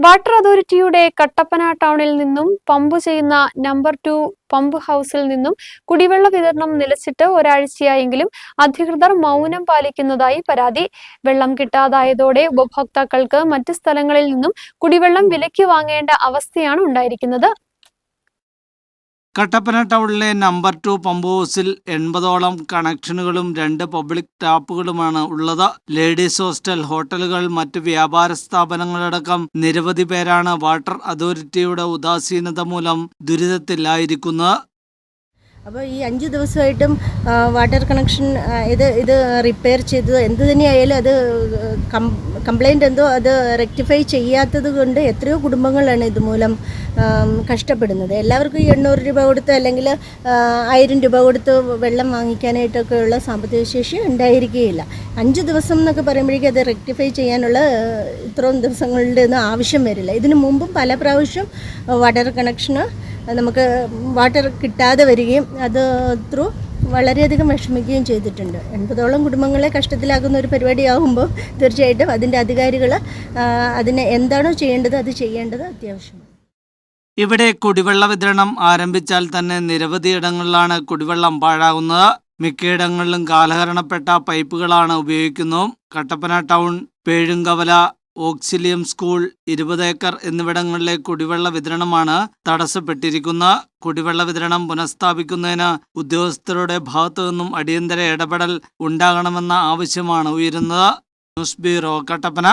Water അതോറിറ്റിയുടെ കട്ടപ്പന ടൗണിൽ നിന്നും പമ്പ് ചെയ്യുന്ന നമ്പർ ടു പമ്പ് ഹൗസിൽ നിന്നും കുടിവെള്ള വിതരണം നിലച്ചിട്ട് ഒരാഴ്ചയായെങ്കിലും അധികൃതർ മൗനം പാലിക്കുന്നതായി പരാതി. വെള്ളം കിട്ടാതായതോടെ ഉപഭോക്താക്കൾക്ക് മറ്റ് സ്ഥലങ്ങളിൽ നിന്നും കുടിവെള്ളം വിലയ്ക്ക് വാങ്ങേണ്ട അവസ്ഥയാണ് ഉണ്ടായിരിക്കുന്നത്. കട്ടപ്പന ടൗണിലെ നമ്പർ ടു പമ്പ് ഹൗസിൽ എൺപതോളം കണക്ഷനുകളും രണ്ട് പബ്ലിക് ടാപ്പുകളുമാണ് ഉള്ളത്. ലേഡീസ് ഹോസ്റ്റൽ ഹോട്ടലുകൾ മറ്റ് വ്യാപാര സ്ഥാപനങ്ങളടക്കം നിരവധി പേരാണ് വാട്ടർ അതോറിറ്റിയുടെ ഉദാസീനത മൂലം ദുരിതത്തിലായിരിക്കുന്നത്. അപ്പോൾ ഈ അഞ്ച് ദിവസമായിട്ടും വാട്ടർ കണക്ഷൻ ഇത് ഇത് റിപ്പയർ ചെയ്തത് എന്ത് തന്നെയായാലും അത് കംപ്ലൈന്റ് എന്തോ അത് റെക്ടിഫൈ ചെയ്യാത്തത് കൊണ്ട് എത്രയോ കുടുംബങ്ങളാണ് ഇതുമൂലം കഷ്ടപ്പെടുന്നത്. എല്ലാവർക്കും ഈ എണ്ണൂറ് രൂപ കൊടുത്ത് അല്ലെങ്കിൽ ആയിരം രൂപ കൊടുത്ത് വെള്ളം വാങ്ങിക്കാനായിട്ടൊക്കെയുള്ള സാമ്പത്തിക ശേഷി ഉണ്ടായിരിക്കുകയില്ല. അഞ്ച് ദിവസം എന്നൊക്കെ പറയുമ്പോഴേക്കും അത് റെക്ടിഫൈ ചെയ്യാനുള്ള ഇത്രയും ദിവസങ്ങളുടെ ഒന്നും ആവശ്യം വരില്ല. ഇതിനു മുമ്പും പല പ്രാവശ്യം വാട്ടർ കണക്ഷന് നമുക്ക് വാട്ടർ കിട്ടാതെ വരികയും അത് ത്രൂ വളരെയധികം വിഷമിക്കുകയും ചെയ്തിട്ടുണ്ട്. എൺപതോളം കുടുംബങ്ങളെ കഷ്ടത്തിലാക്കുന്ന ഒരു പരിപാടിയാകുമ്പോൾ തീർച്ചയായിട്ടും അതിന്റെ അധികാരികൾ അതിനെ എന്താണോ ചെയ്യേണ്ടത് അത് ചെയ്യേണ്ടത് അത്യാവശ്യമാണ്. ഇവിടെ കുടിവെള്ള വിതരണം ആരംഭിച്ചാൽ തന്നെ നിരവധി ഇടങ്ങളിലാണ് കുടിവെള്ളം പാഴാകുന്നത്. മിക്കയിടങ്ങളിലും കാലഹരണപ്പെട്ട പൈപ്പുകളാണ് ഉപയോഗിക്കുന്നത് Kattappana town Pezhumkavala Auxilium school ഇരുപത് ഏക്കർ എന്നിവിടങ്ങളിലെ കുടിവെള്ള വിതരണമാണ് തടസ്സപ്പെട്ടിരിക്കുന്ന. കുടിവെള്ള വിതരണം പുനഃസ്ഥാപിക്കുന്നതിന് ഉദ്യോഗസ്ഥരുടെ ഭാഗത്തു നിന്നും അടിയന്തര ഇടപെടൽ ഉണ്ടാകണമെന്ന ആവശ്യമാണ് ഉയരുന്നത്. News bureau Kattappana.